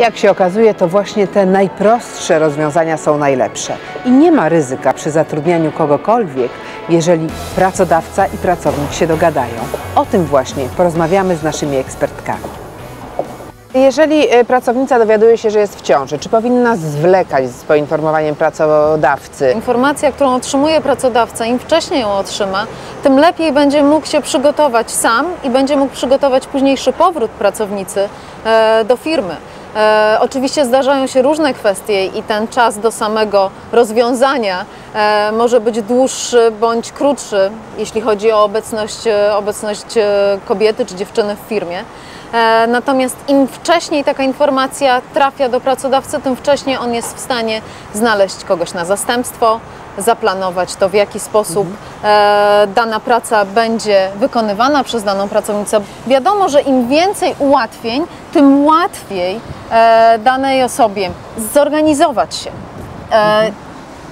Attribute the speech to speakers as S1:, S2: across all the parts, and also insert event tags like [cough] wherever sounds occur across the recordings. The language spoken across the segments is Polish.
S1: Jak się okazuje, to właśnie te najprostsze rozwiązania są najlepsze. I nie ma ryzyka przy zatrudnianiu kogokolwiek, jeżeli pracodawca i pracownik się dogadają. O tym właśnie porozmawiamy z naszymi ekspertkami. Jeżeli e, pracownica dowiaduje się, że jest w ciąży, czy powinna zwlekać z poinformowaniem pracodawcy?
S2: Informacja, którą otrzymuje pracodawca, im wcześniej ją otrzyma, tym lepiej będzie mógł się przygotować sam i będzie mógł przygotować późniejszy powrót pracownicy e, do firmy. E, oczywiście zdarzają się różne kwestie i ten czas do samego rozwiązania e, może być dłuższy bądź krótszy, jeśli chodzi o obecność, e, obecność e, kobiety czy dziewczyny w firmie. E, Natomiast im wcześniej taka informacja trafia do pracodawcy, tym wcześniej on jest w stanie znaleźć kogoś na zastępstwo, zaplanować to, w jaki sposób e, dana praca będzie wykonywana przez daną pracownicę. Wiadomo, że im więcej ułatwień, tym łatwiej e, danej osobie zorganizować się. E,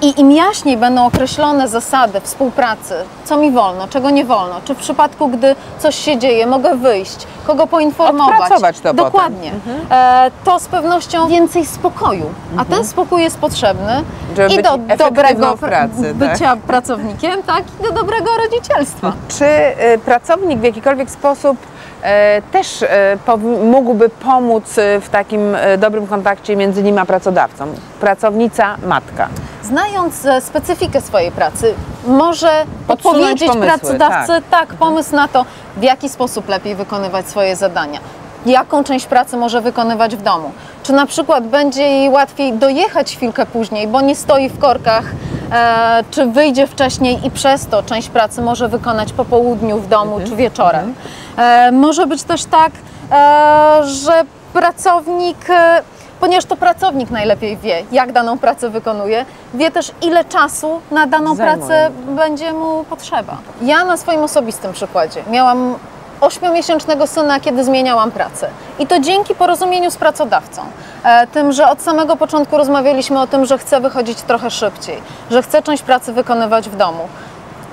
S2: i im jaśniej będą określone zasady współpracy, co mi wolno, czego nie wolno, czy w przypadku, gdy coś się dzieje, mogę wyjść, kogo poinformować.
S1: Odpracować to.
S2: Dokładnie. E, to z pewnością więcej spokoju, a ten spokój jest potrzebny
S1: Żeby
S2: i do dobrego
S1: pracy, [laughs] tak?
S2: bycia pracownikiem, tak, i do dobrego rodzicielstwa. [laughs]
S1: Czy e, pracownik w jakikolwiek sposób e, też e, mógłby pomóc w takim dobrym kontakcie między nim a pracodawcą? Pracownica, matka.
S2: Znając e, specyfikę swojej pracy, może
S1: Podsunąć pomysły,
S2: pracodawcy tak. pomysł na to, w jaki sposób lepiej wykonywać swoje zadania. Jaką część pracy może wykonywać w domu? Czy na przykład będzie jej łatwiej dojechać chwilkę później, bo nie stoi w korkach, e, czy wyjdzie wcześniej i przez to część pracy może wykonać po południu w domu czy wieczorem. E, może być też tak, e, że pracownik e, ponieważ to pracownik najlepiej wie, jak daną pracę wykonuje, wie też ile czasu na daną
S1: Zajmuje.
S2: pracę będzie mu potrzeba. Ja na swoim osobistym przykładzie miałam ośmiomiesięcznego syna, kiedy zmieniałam pracę. I to dzięki porozumieniu z pracodawcą. E, tym, że od samego początku rozmawialiśmy o tym, że chcę wychodzić trochę szybciej, że chcę część pracy wykonywać w domu.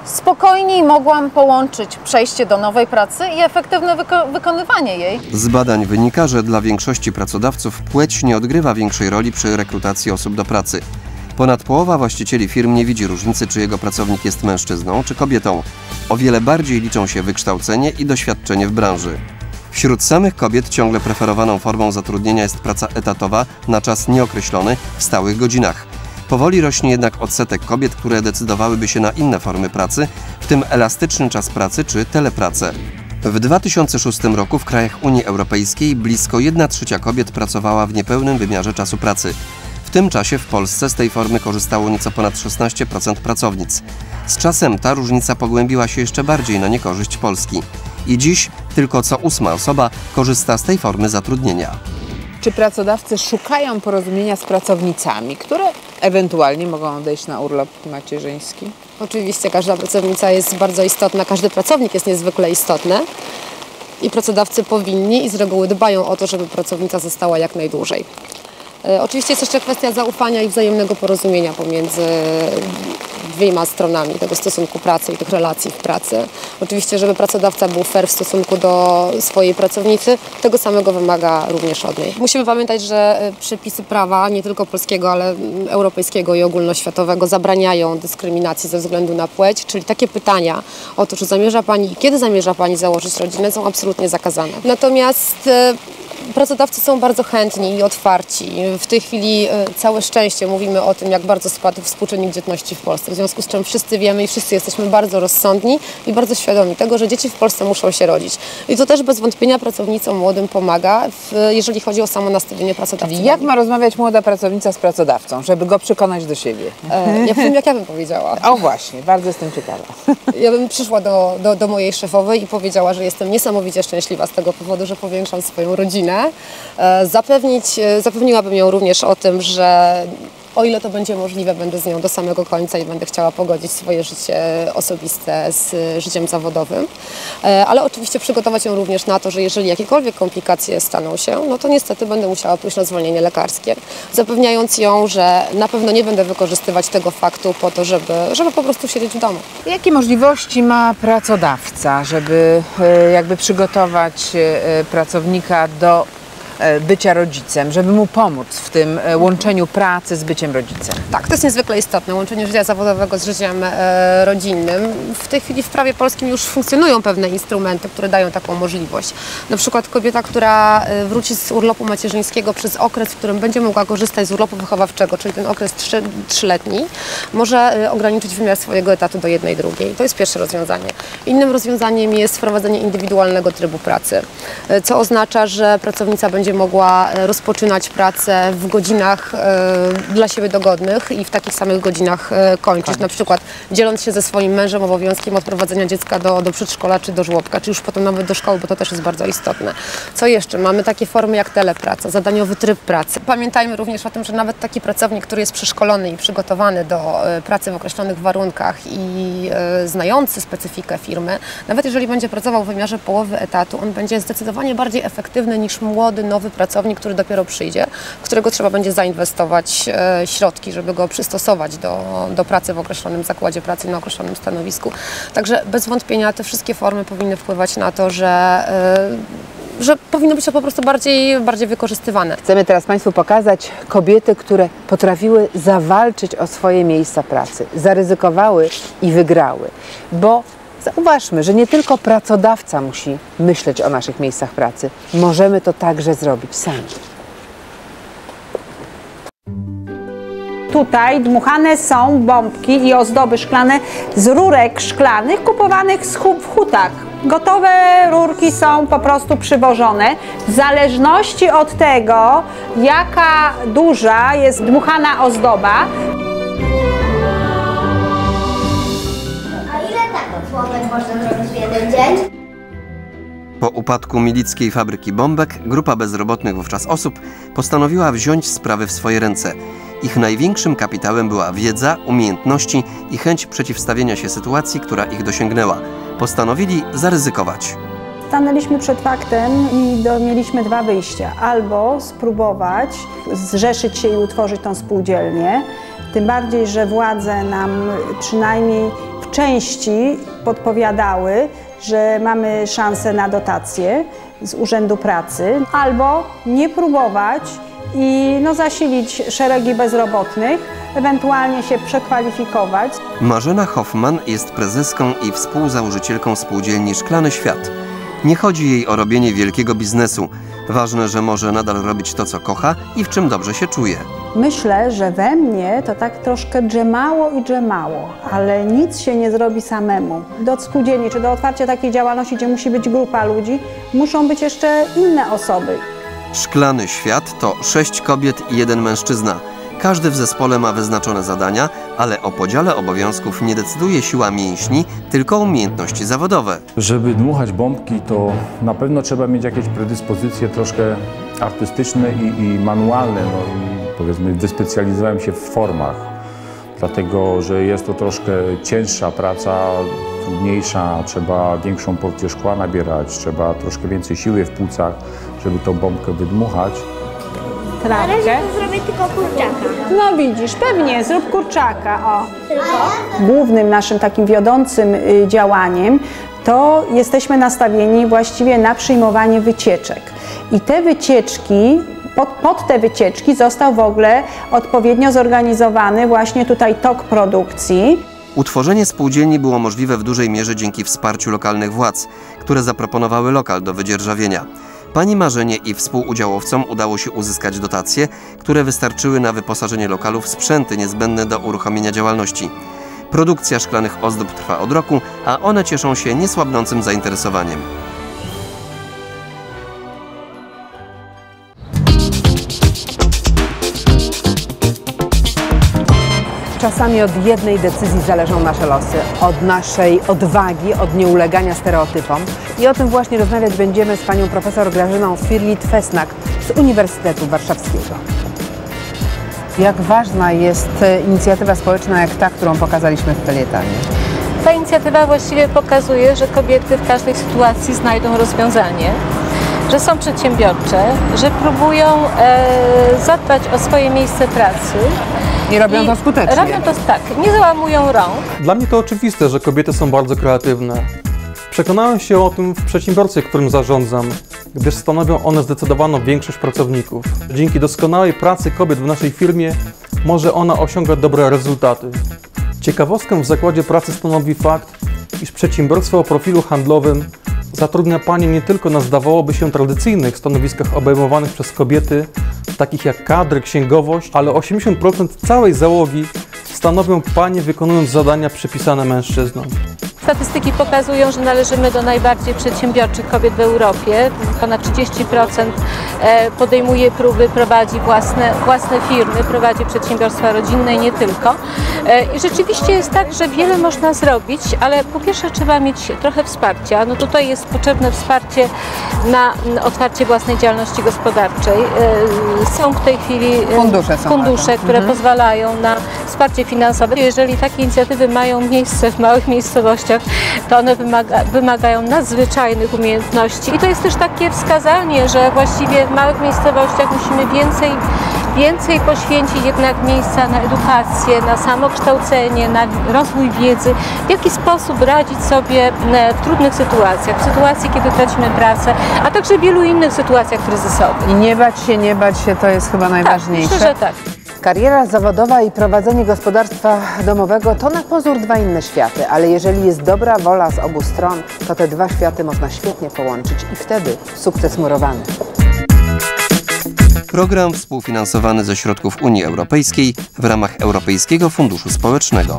S2: Spokojniej mogłam połączyć przejście do nowej pracy i efektywne wyko- wykonywanie jej.
S3: Z badań wynika, że dla większości pracodawców płeć nie odgrywa większej roli przy rekrutacji osób do pracy. Ponad połowa właścicieli firm nie widzi różnicy, czy jego pracownik jest mężczyzną czy kobietą. O wiele bardziej liczą się wykształcenie i doświadczenie w branży. Wśród samych kobiet ciągle preferowaną formą zatrudnienia jest praca etatowa na czas nieokreślony w stałych godzinach. Powoli rośnie jednak odsetek kobiet, które decydowałyby się na inne formy pracy, w tym elastyczny czas pracy czy telepracę. W 2006 roku w krajach Unii Europejskiej blisko 1 trzecia kobiet pracowała w niepełnym wymiarze czasu pracy. W tym czasie w Polsce z tej formy korzystało nieco ponad 16% pracownic. Z czasem ta różnica pogłębiła się jeszcze bardziej na niekorzyść Polski. I dziś tylko co ósma osoba korzysta z tej formy zatrudnienia.
S1: Czy pracodawcy szukają porozumienia z pracownicami, które ewentualnie mogą odejść na urlop macierzyński?
S4: Oczywiście każda pracownica jest bardzo istotna, każdy pracownik jest niezwykle istotny i pracodawcy powinni i z reguły dbają o to, żeby pracownica została jak najdłużej. E, Oczywiście jest jeszcze kwestia zaufania i wzajemnego porozumienia pomiędzy dwiema stronami tego stosunku pracy i tych relacji w pracy. Oczywiście, żeby pracodawca był fair w stosunku do swojej pracownicy, tego samego wymaga również od niej. Musimy pamiętać, że e, przepisy prawa, nie tylko polskiego, ale mm, europejskiego i ogólnoświatowego zabraniają dyskryminacji ze względu na płeć, czyli takie pytania o to, czy zamierza Pani i kiedy zamierza Pani założyć rodzinę, są absolutnie zakazane. Natomiast e, Pracodawcy są bardzo chętni i otwarci. W tej chwili e, całe szczęście mówimy o tym, jak bardzo spadł współczynnik dzietności w Polsce. W związku z czym wszyscy wiemy i wszyscy jesteśmy bardzo rozsądni i bardzo świadomi tego, że dzieci w Polsce muszą się rodzić. I to też bez wątpienia pracownicom młodym pomaga, w, jeżeli chodzi o samo nastawienie pracodawcy.
S1: Jak ma rozmawiać młoda pracownica z pracodawcą, żeby go przekonać do siebie?
S4: E, Ja wiem, jak ja bym powiedziała.
S1: O właśnie, bardzo jestem ciekawa. [laughs]
S4: Ja bym przyszła do, do, do mojej szefowej i powiedziała, że jestem niesamowicie szczęśliwa z tego powodu, że powiększam swoją rodzinę. E, Zapewnić, e, zapewniłabym ją również o tym, że o ile to będzie możliwe, będę z nią do samego końca i będę chciała pogodzić swoje życie osobiste z życiem zawodowym. E, Ale oczywiście przygotować ją również na to, że jeżeli jakiekolwiek komplikacje staną się, no to niestety będę musiała pójść na zwolnienie lekarskie, zapewniając ją, że na pewno nie będę wykorzystywać tego faktu po to, żeby, żeby po prostu siedzieć w domu.
S1: Jakie możliwości ma pracodawca, żeby e, jakby przygotować e, pracownika do bycia rodzicem, żeby mu pomóc w tym e, łączeniu pracy z byciem rodzicem?
S4: Tak, to jest niezwykle istotne, łączenie życia zawodowego z życiem e, rodzinnym. W tej chwili w prawie polskim już funkcjonują pewne instrumenty, które dają taką możliwość. Na przykład kobieta, która e, wróci z urlopu macierzyńskiego przez okres, w którym będzie mogła korzystać z urlopu wychowawczego, czyli ten okres trzy, trzyletni, może e, ograniczyć wymiar swojego etatu do jednej drugiej. To jest pierwsze rozwiązanie. Innym rozwiązaniem jest wprowadzenie indywidualnego trybu pracy, e, co oznacza, że pracownica będzie mogła e, rozpoczynać pracę w godzinach e, dla siebie dogodnych i w takich samych godzinach e, kończyć. Na przykład dzieląc się ze swoim mężem obowiązkiem odprowadzenia dziecka do, do przedszkola czy do żłobka, czy już potem nawet do szkoły, bo to też jest bardzo istotne. Co jeszcze? Mamy takie formy jak telepraca, zadaniowy tryb pracy. Pamiętajmy również o tym, że nawet taki pracownik, który jest przeszkolony i przygotowany do pracy w określonych warunkach i znający specyfikę firmy, nawet jeżeli będzie pracował w wymiarze połowy etatu, on będzie zdecydowanie bardziej efektywny niż młody, nowy pracownik, który dopiero przyjdzie, którego trzeba będzie zainwestować e, środki, żeby go przystosować do, do pracy w określonym zakładzie pracy, na określonym stanowisku. Także bez wątpienia te wszystkie formy powinny wpływać na to, że, e, że powinno być to po prostu bardziej, bardziej wykorzystywane.
S1: Chcemy teraz Państwu pokazać kobiety, które potrafiły zawalczyć o swoje miejsca pracy, zaryzykowały i wygrały. Bo zauważmy, że nie tylko pracodawca musi myśleć o naszych miejscach pracy, możemy to także zrobić sami.
S5: Tutaj dmuchane są bombki i ozdoby szklane z rurek szklanych kupowanych z hu- w hutach. Gotowe rurki są po prostu przywożone. W zależności od tego, jaka duża jest dmuchana ozdoba,
S6: można zrobić w jeden dzień?
S3: Po upadku milickiej fabryki bombek, grupa bezrobotnych wówczas osób postanowiła wziąć sprawy w swoje ręce. Ich największym kapitałem była wiedza, umiejętności i chęć przeciwstawienia się sytuacji, która ich dosięgnęła. Postanowili zaryzykować.
S5: stanęliśmy przed faktem i do, mieliśmy dwa wyjścia. Albo spróbować zrzeszyć się i utworzyć tą spółdzielnię, tym bardziej, że władze nam przynajmniej części podpowiadały, że mamy szansę na dotacje z Urzędu Pracy, albo nie próbować i no, zasilić szeregi bezrobotnych, ewentualnie się przekwalifikować.
S3: Marzena Hoffman jest prezeską i współzałożycielką spółdzielni Szklany Świat. Nie chodzi jej o robienie wielkiego biznesu. Ważne, że może nadal robić to, co kocha i w czym dobrze się czuje.
S5: Myślę, że we mnie to tak troszkę drzemało i drzemało, ale nic się nie zrobi samemu. Do spółdzielni czy do otwarcia takiej działalności, gdzie musi być grupa ludzi, muszą być jeszcze inne osoby.
S3: Szklany Świat to sześć kobiet i jeden mężczyzna. Każdy w zespole ma wyznaczone zadania, ale o podziale obowiązków nie decyduje siła mięśni, tylko umiejętności zawodowe.
S7: Żeby dmuchać bombki, to na pewno trzeba mieć jakieś predyspozycje troszkę artystyczne i, i manualne. No i powiedzmy, wyspecjalizowałem się w formach, dlatego że jest to troszkę cięższa praca, trudniejsza, trzeba większą porcję szkła nabierać, trzeba troszkę więcej siły w płucach, żeby tą bombkę wydmuchać.
S6: Na razie
S5: Trawkę.
S6: to zrobię tylko kurczaka.
S5: No widzisz, pewnie, zrób kurczaka, o.
S6: Tylko?
S5: Głównym naszym takim wiodącym y, działaniem to jesteśmy nastawieni właściwie na przyjmowanie wycieczek. I te wycieczki, pod, pod te wycieczki został w ogóle odpowiednio zorganizowany właśnie tutaj tok produkcji.
S3: Utworzenie spółdzielni było możliwe w dużej mierze dzięki wsparciu lokalnych władz, które zaproponowały lokal do wydzierżawienia. Pani Marzenie i współudziałowcom udało się uzyskać dotacje, które wystarczyły na wyposażenie lokalu w sprzęty niezbędne do uruchomienia działalności. Produkcja szklanych ozdób trwa od roku, a one cieszą się niesłabnącym zainteresowaniem.
S1: Czasami od jednej decyzji zależą nasze losy, od naszej odwagi, od nieulegania stereotypom. I o tym właśnie rozmawiać będziemy z panią profesor Grażyną Swirlit-Fesnak z Uniwersytetu Warszawskiego. Jak ważna jest e, inicjatywa społeczna jak ta, którą pokazaliśmy w Pelietanie?
S8: Ta inicjatywa właściwie pokazuje, że kobiety w każdej sytuacji znajdą rozwiązanie, że są przedsiębiorcze, że próbują e, zadbać o swoje miejsce pracy.
S1: I robią to skutecznie.
S8: Robią to tak, nie załamują rąk.
S9: Dla mnie to oczywiste, że kobiety są bardzo kreatywne. Przekonałem się o tym w przedsiębiorstwie, którym zarządzam. gdyż stanowią one zdecydowaną większość pracowników. Dzięki doskonałej pracy kobiet w naszej firmie może ona osiągać dobre rezultaty. Ciekawostką w zakładzie pracy stanowi fakt, iż przedsiębiorstwo o profilu handlowym zatrudnia panie nie tylko na zdawałoby się tradycyjnych stanowiskach obejmowanych przez kobiety, takich jak kadry, księgowość, ale 80% całej załogi stanowią panie wykonując zadania przypisane mężczyznom.
S8: Statystyki pokazują, że należymy do najbardziej przedsiębiorczych kobiet w Europie. Ponad 30% e, podejmuje próby, prowadzi własne, własne firmy, prowadzi przedsiębiorstwa rodzinne i nie tylko. E, I rzeczywiście jest tak, że wiele można zrobić, ale po pierwsze trzeba mieć trochę wsparcia. No tutaj jest potrzebne wsparcie na otwarcie własnej działalności gospodarczej. E, Są w tej chwili e,
S1: Fundusze
S8: fundusze które
S1: Mhm.
S8: pozwalają na wsparcie finansowe. Jeżeli takie inicjatywy mają miejsce w małych miejscowościach, to one wymaga, wymagają nadzwyczajnych umiejętności. I to jest też takie wskazanie, że właściwie w małych miejscowościach musimy więcej, więcej poświęcić jednak miejsca na edukację, na samokształcenie, na rozwój wiedzy, w jaki sposób radzić sobie e, w trudnych sytuacjach, w sytuacji, kiedy tracimy pracę, a także w wielu innych sytuacjach kryzysowych.
S1: I nie bać się, nie bać się, to jest chyba najważniejsze.
S8: Myślę, że tak.
S1: Kariera zawodowa i prowadzenie gospodarstwa domowego to na pozór dwa inne światy, ale jeżeli jest dobra wola z obu stron, to te dwa światy można świetnie połączyć i wtedy sukces murowany.
S3: Program współfinansowany ze środków Unii Europejskiej w ramach Europejskiego Funduszu Społecznego.